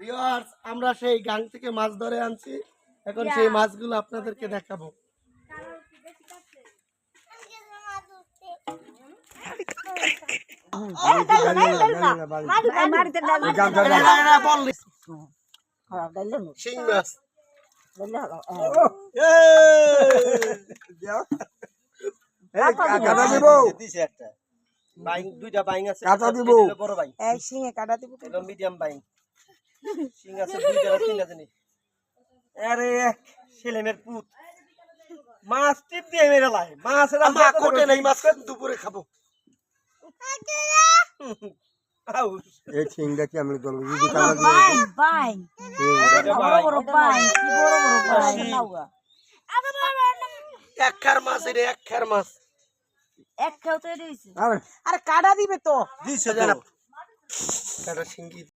Viewers আমরা সেই গাং থেকে মাছ ধরে আনছি। এখন সেই মাছগুলো আপনাদেরকে দেখাবো। কাটা দিব। দিছে একটা দুইটা বাইং আছে। কাঁচা দিব। বড় বাইং। সিঙে কাটা দিব। Medium buying. সিং আছে তিনটা আরে ছেলেমের পুত। মাছ টিপ দিয়ে মেরে লাই। মাছ এরা মা কোটে নেই মাছ দুপুরে খাব। এই কি বড় বড় বড় বড় নাওগা এক খার মাছ এক খার মাছ। এক খেউ তো দিয়েছে আরে। আরে কাটা দিবে তো। দিছে জানা কাটা।